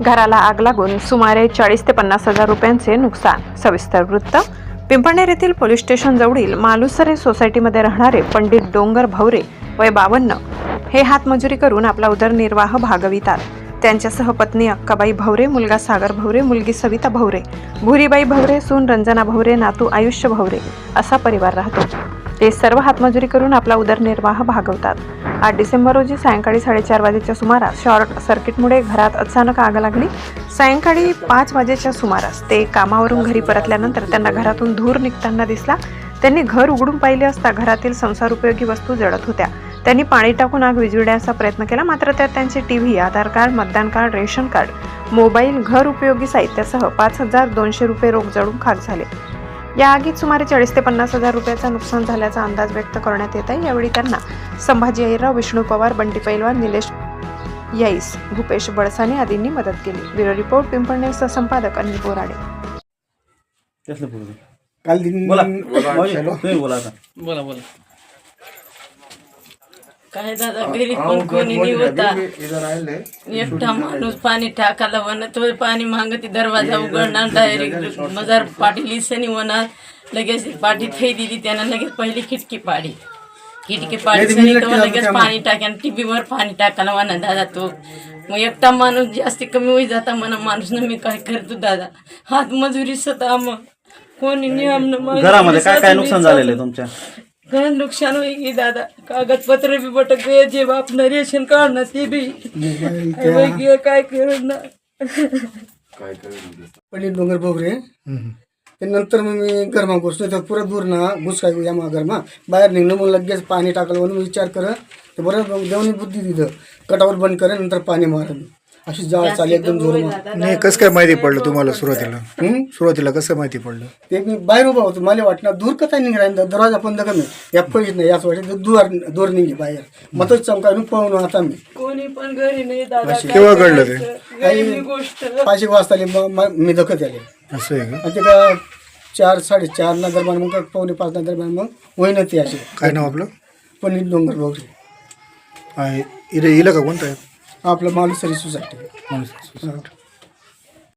घराला आग लागून सुमारे चाळीस ते पन्नास हजार रुपयांचे नुकसान. सविस्तर वृत्त पिंपळनेर येथील पोलीस स्टेशन जवळील मालुसरे सोसायटीमध्ये राहणारे पंडित डोंगर भवरे वय बावन्न हे हातमजुरी करून आपला उदरनिर्वाह भागवितात. त्यांच्यासह पत्नी अक्काबाई भवरे मुलगा सागर भवरे मुलगी सविता भवरे भुरीबाई भवरे सून रंजना भवरे नातू आयुष्य भवरे असा परिवार राहतो. ते सर्व हातमजुरी करून आपला उदरनिर्वाह भागवतात. आठ डिसेंबर रोजी सायंकाळी साडेचार वाजेच्या सुमारास शॉर्ट सर्किटमुळे घरात अचानक आग लागली. सायंकाळी पाच वाजेच्या सुमारास ते कामावरून घरी परतल्यानंतर त्यांना घरातून धूर निघताना दिसला. त्यांनी घर उघडून पाहिले असता घरातील संसारोपयोगी वस्तू जळत होत्या. त्यांनी पाणी टाकून आग विझविण्याचा प्रयत्न केला मात्र त्यात त्यांचे टी व्ही आधार कार्ड मतदान कार्ड रेशन कार्ड मोबाईल घर उपयोगी साहित्यासह पाच हजार दोनशे रुपये रोख जळून खाक झाले. या आगीत सुमारे चाळीस ते पन्नास हजार रुपयाचा नुकसान झाल्याचा अंदाज व्यक्त करण्यात येत आहे. यावेळी त्यांना संभाजी अहिरराव विष्णू पवार बंटी पैलवान निलेश याईस भूपेश बडसाने आदींनी मदत केली. ब्युरो रिपोर्ट पिंपळनेरचा संपादक अनिल बोराडे. काल बोला बोला. काय दादा घरी पण कोणी नाही होता एकटा माणूस पाणी टाकायला म्हणत पाणी मागती दरवाजा उघडणार डायरेक्ट मजार पाठी लिसनी होणार लगेच पाठी थै दिली त्यानं लगेच पहिली खिडकी पाडी. खिडकी पाडी लगेच पाणी टाक्यान टीव्हीवर पाणी टाकायला म्हणा दादा तो. मग एकटा माणूस जास्ती कमी होई जाता म्हणा माणूस मी काय करतो दादा? हात मजुरी स्वतः मग. कोणी नियम न घरामध्ये काय काय नुकसान झालेलं आहे तुमच्या? काय नुकसान होई की दादा. कागदपत्र बी बटक गए जे बापनं रेशन कार्ड ना ते बी. वैगे काय करू ना. पंडित डोंगर बोगरे. ते नंतर मग मी गरमा घुसलो तर पुरं दूर ना घुस काय या मग गरमा. बाहेर निघणं मग लगेच पाणी टाकलं म्हणून विचार कर ते बरं देवनी बुद्धी दिलं. कटावर बंद करे नंतर पाणी मारलं अशी जाळ चालली एकदम जोर नाही कसं काय माहिती पडलं तुम्हाला सुरुवातीला? सुरुवातीला कसं माहिती पडलं? ते मी बाहेर उभा होतो. मला वाटलं दूर कथा निघाला दरवाजा बंद कमी या पळीत नाही. याच वाटत दूर दूर निघे बाहेर. मग तोच चमकावून पळून आता मी कोणी पण घरी नाही दादा. केव्हा घडलं ते? पाचशे वाजता मी दखत आले असं आहे ते का चार साडेचार ना दरम्यान मग पावणे पाच ना दरम्यान मग होईन ते असे काय नाव आपलं? पंडित डोंगर आहे. इथे इला का कोणतं आहे? आपलं मालुसरी सोसायटी माणूस